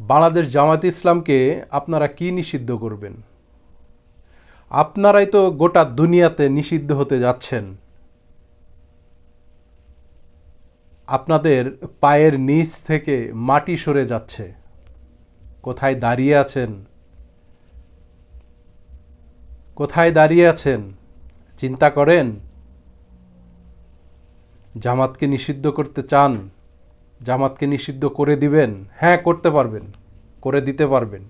বাংলাদেশ জামাত ইসলামকে আপনারা কি নিষিদ্ধ করবেন? আপনারাই তো গোটা দুনিয়াতে নিষিদ্ধ হতে যাচ্ছেন। আপনাদের পায়ের নিচ থেকে মাটি সরে যাচ্ছে। কোথায় দাঁড়িয়ে আছেন? কোথায় দাঁড়িয়ে আছেন? চিন্তা করেন? জামাতকে নিষিদ্ধ করতে চান? জামাতকে নিষিদ্ধ করে দিবেন? হ্যাঁ করতে পারবেন। করে দিতে পারবেন।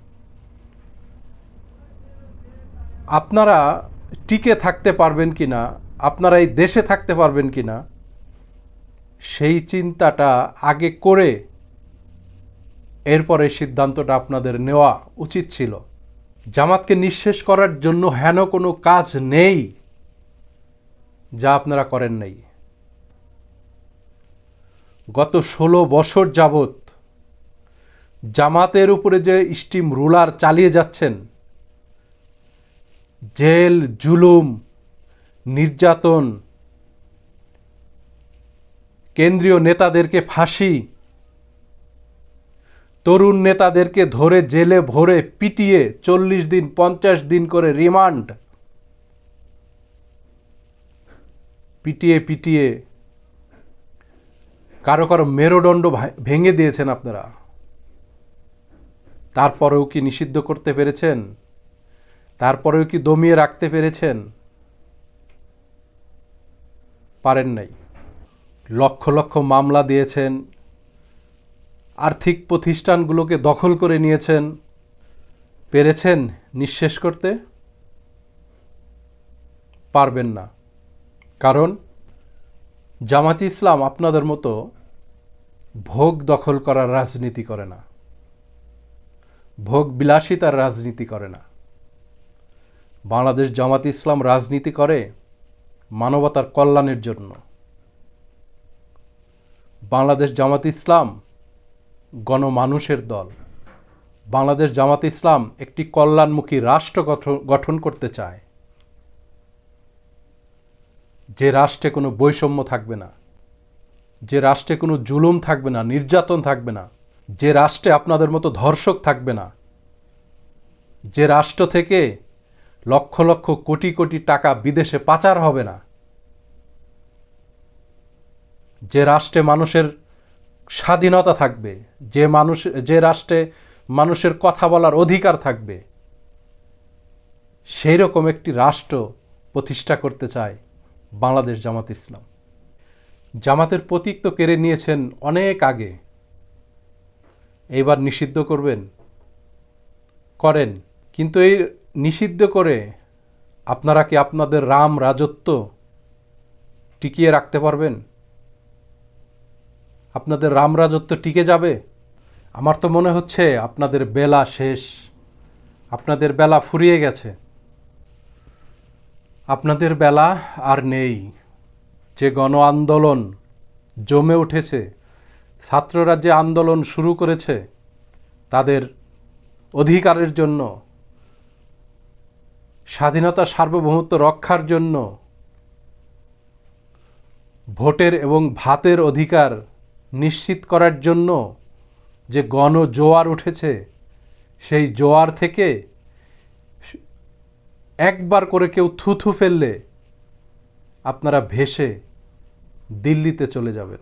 আপনারা টিকে থাকতে পারবেন কি না আপনারা এই দেশে থাকতে পারবেন কি না সেই চিন্তাটা আগে করে এরপরে সিদ্ধান্তটা আপনাদের নেওয়া উচিত ছিল। জামাতকে নিঃশেষ করার জন্য হেন কোনো কাজ নেই, যা আপনারা করেন নাই। গত ষোলো বছর যাবৎ জামাতের উপরে যে স্টিম রুলার চালিয়ে যাচ্ছেন, জেল, জুলুম, নির্যাতন, কেন্দ্রীয় নেতাদেরকে ফাঁসি, তরুণ নেতাদেরকে ধরে জেলে ভরে পিটিয়ে চল্লিশ দিন, পঞ্চাশ দিন করে রিমান্ড, পিটিয়ে পিটিয়ে কারও কারও মেরুদণ্ড ভেঙে দিয়েছেন আপনারা। তারপরেও কি নিষিদ্ধ করতে পেরেছেন? তারপরেও কি দমিয়ে রাখতে পেরেছেন? পারেন নাই। লক্ষ লক্ষ মামলা দিয়েছেন। আর্থিক প্রতিষ্ঠানগুলোকে দখল করে নিয়েছেন। পেরেছেন নিঃশেষ করতে? পারবেন না। কারণ জামাতি ইসলাম আপনাদের মতো ভোগ দখল করার রাজনীতি করে না। ভোগ বিলাসিতার রাজনীতি করে না। বাংলাদেশ জামাত ইসলাম রাজনীতি করে মানবতার কল্যাণের জন্য। বাংলাদেশ জামাত ইসলাম গণমানুষের দল। বাংলাদেশ জামাত ইসলাম একটি কল্যাণমুখী রাষ্ট্র গঠন করতে চায়। যে রাষ্ট্রে কোনো বৈষম্য থাকবে না, যে রাষ্ট্রে কোনো জুলুম থাকবে না, নির্যাতন থাকবে না, যে রাষ্ট্রে আপনাদের মতো ধর্ষক থাকবে না, যে রাষ্ট্র থেকে লক্ষ লক্ষ কোটি কোটি টাকা বিদেশে পাচার হবে না, যে রাষ্ট্রে মানুষের স্বাধীনতা থাকবে, যে মানুষ, যে রাষ্ট্রে মানুষের কথা বলার অধিকার থাকবে, সেই রকম একটি রাষ্ট্র প্রতিষ্ঠা করতে চায় বাংলাদেশ জামাত ইসলাম। জামাতের প্রতীক তো কেড়ে নিয়েছেন অনেক আগে। এইবার নিষিদ্ধ করবেন? করেন। কিন্তু এই নিষিদ্ধ করে আপনারা কি আপনাদের রাম রাজত্ব টিকিয়ে রাখতে পারবেন? আপনাদের রাম রাজত্ব টিকে যাবে? আমার তো মনে হচ্ছে আপনাদের বেলা শেষ। আপনাদের বেলা ফুরিয়ে গেছে। আপনাদের বেলা আর নেই। যে গণ আন্দোলন জমে উঠেছে ছাত্ররা যে আন্দোলন শুরু করেছে, তাদের অধিকারের জন্য, স্বাধীনতা সার্বভৌমত্ব রক্ষার জন্য, ভোটের এবং ভাতের অধিকার নিশ্চিত করার জন্য যে গণ জোয়ার উঠেছে, সেই জোয়ার থেকে একবার করে কেউ থুথু ফেললে আপনারা ভেসে দিল্লিতে চলে যাবেন।